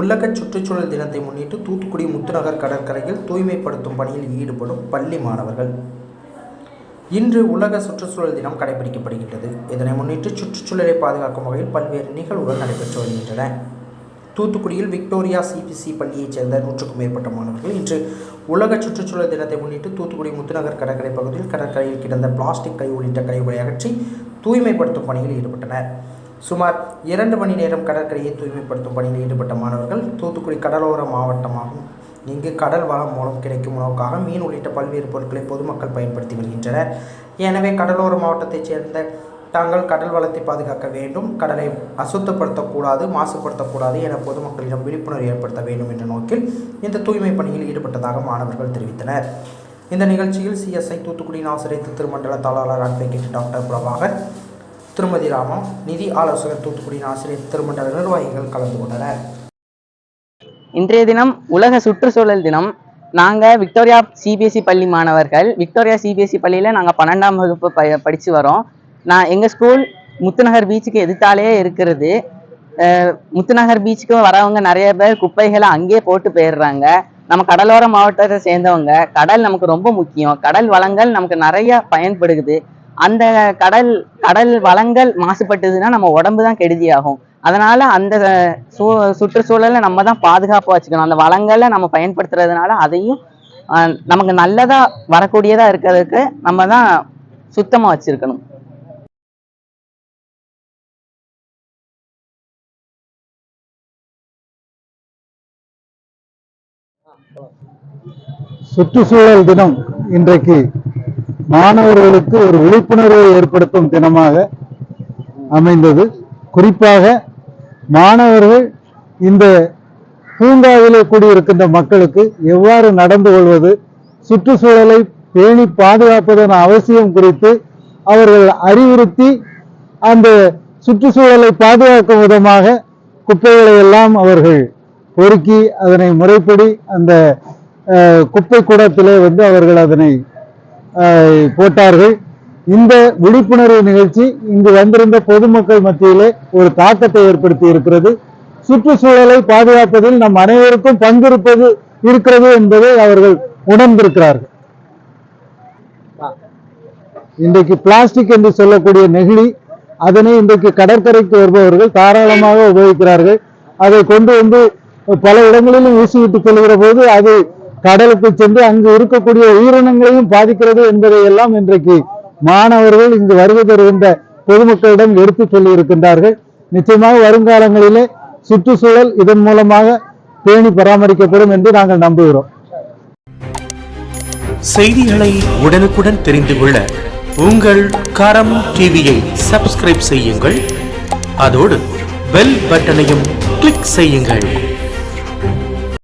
உலக சுற்றுச்சூழல் தினத்தை முன்னிட்டு தூத்துக்குடி முத்துநகர் கடற்கரையில் தூய்மைப்படுத்தும் பணியில் ஈடுபடும் பள்ளி மாணவர்கள். இன்று உலக சுற்றுச்சூழல் தினம் கடைபிடிக்கப்படுகின்றது. இதனை முன்னிட்டு சுற்றுச்சூழலை பாதுகாக்கும் வகையில் பல்வேறு நிகழ்வுகள் நடைபெற்று வருகின்றன. தூத்துக்குடியில் விக்டோரியா சிபிசி பள்ளியைச் சேர்ந்த நூற்றுக்கும் மேற்பட்ட மாணவர்கள் இன்று உலக சுற்றுச்சூழல் தினத்தை முன்னிட்டு தூத்துக்குடி முத்துநகர் கடற்கரை பகுதியில் கடற்கரையில் கிடந்த பிளாஸ்டிக் கை உள்ளிட்ட கழிவுகளை அகற்றி தூய்மைப்படுத்தும் பணியில் ஈடுபட்டனர். சுமார் இரண்டு மணி நேரம் கடற்கரையை தூய்மைப்படுத்தும் பணியில் ஈடுபட்ட மாணவர்கள் தூத்துக்குடி கடலோர மாவட்டமாகும். இங்கு கடல் வளம் மூலம் கிடைக்கும் உணவுக்காக மீன் உள்ளிட்ட பல்வேறு பொருட்களை பொதுமக்கள் பயன்படுத்தி வருகின்றனர். எனவே கடலோர மாவட்டத்தைச் சேர்ந்த தாங்கள் கடல் வளத்தை பாதுகாக்க வேண்டும் கடலை அசுத்தப்படுத்தக்கூடாது மாசுபடுத்தக்கூடாது என பொதுமக்களிடம் விழிப்புணர்வு ஏற்படுத்த வேண்டும் என்ற நோக்கில் இந்த தூய்மை பணியில் ஈடுபட்டதாக மாணவர்கள் தெரிவித்தனர். இந்த நிகழ்ச்சியில் சிஎஸ்ஐ தூத்துக்குடி ஆசிரியர் திருமண்டல தாளாளர் அட்வொகேட் டாக்டர் பிரபாகர் திருமதி ராமம் நிதி ஆலோசகர் தூத்துக்குடியின் ஆசிரியர் திருமண்டல நிர்வாகிகள் கலந்து கொண்டனர். இன்றைய தினம் உலக சுற்றுச்சூழல் தினம். நாங்கள் விக்டோரியா சிபிஎஸ்சி பள்ளி மாணவர்கள் விக்டோரியா சிபிஎஸ்சி பள்ளியில் நாங்கள் பன்னெண்டாம் வகுப்பு ப படித்து வரோம். நான் எங்கள் ஸ்கூல் முத்துநகர் பீச்சுக்கு எதிர்த்தாலே இருக்கிறது. முத்துநகர் பீச்சுக்கு வரவங்க நிறைய பேர் குப்பைகளை அங்கேயே போட்டு போயிடுறாங்க. நம்ம கடலோர மாவட்டத்தை சேர்ந்தவங்க கடல் நமக்கு ரொம்ப முக்கியம். கடல் வளங்கள் நமக்கு நிறைய பயன்படுகுது அந்த கடல் கடல் வளங்கள் மாசுபட்டதுன்னா நம்ம உடம்பு தான் கெடுதியாகும். அதனால அந்த சூ சுற்றுச்சூழலை நம்ம தான் பாதுகாப்பாக வச்சுக்கணும். அந்த வளங்களை நம்ம பயன்படுத்துறதுனால அதையும் நமக்கு நல்லதா வரக்கூடியதா இருக்கிறதுக்கு நம்ம தான் சுத்தமா வச்சிருக்கணும். சுற்றுச்சூழல் தினம் இன்றைக்கு மாணவர்களுக்கு ஒரு விழிப்புணர்வை ஏற்படுத்தும் தினமாக அமைந்தது. குறிப்பாக மாணவர்கள் இந்த பூங்காவிலே கூடியிருக்கின்ற மக்களுக்கு எவ்வாறு நடந்து கொள்வது சுற்றுச்சூழலை பேணி பாதுகாப்பதன் அவசியம் குறித்து அவர்கள் அறிவுறுத்தி அந்த சுற்றுச்சூழலை பாதுகாக்கும் விதமாக குப்பைகளை எல்லாம் அவர்கள் பொறுக்கி அதனை முறைப்படி அந்த குப்பை கூடத்திலே வந்து அவர்கள் அதனை போட்டார்கள். இந்த விழிப்புணர்வு நிகழ்ச்சி இங்கு வந்திருந்த பொதுமக்கள் மத்தியிலே ஒரு தாக்கத்தை ஏற்படுத்தி இருக்கிறது. சுற்றுச்சூழலை பாதுகாப்பதில் நம் அனைவருக்கும் பங்கிருப்பது இருக்கிறது என்பதை அவர்கள் உணர்ந்திருக்கிறார்கள். இன்றைக்கு பிளாஸ்டிக் என்று சொல்லக்கூடிய நெகிழி அதனை இன்றைக்கு கடற்கரைக்கு வருபவர்கள் தாராளமாக உபயோகிக்கிறார்கள். அதை கொண்டு வந்து பல இடங்களிலும் வீசிவிட்டு செல்கிற போது அது கடலுக்கு சென்று அங்கு இருக்கக்கூடிய உயிரினங்களையும் பாதிக்கிறது என்பதை எல்லாம் இன்றைக்கு மாணவர்கள் இங்கு வருகை தருகின்ற பொதுமக்களிடம் எடுத்து சொல்லி இருக்கின்றார்கள் நிச்சயமாக வருங்காலங்களிலே சுற்றுச்சூழல் இதன் மூலமாக பேணி பராமரிக்கப்படும் என்று நாங்கள் நம்புகிறோம். செய்திகளை உடனுக்குடன் தெரிந்து கொள்ள உங்கள் கரம் டிவியை சப்ஸ்கிரைப் செய்யுங்கள். அதோடு பெல் பட்டனையும் கிளிக் செய்யுங்கள்.